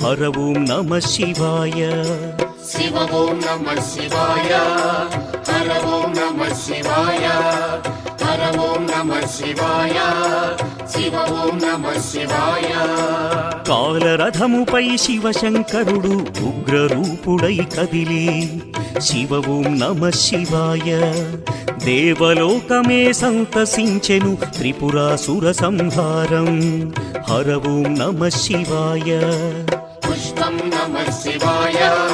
హర ఓం నమ శివాయ శివ ఓం నమ శివాయ హర ఓం నమ శివాయ హర ఓం నమ శివాయ శివ ఓం నమ శివాయ కాలరథముపై శివశంకరుడు ఉగ్రరూపుడై కదిలి శివ ఓం నమ శివాయ. దేవలోకమే సంతసించెను త్రిపురాసుర సంహారం. హర ఓం నమ శివాయ. పుష్పం నమ శివాయ.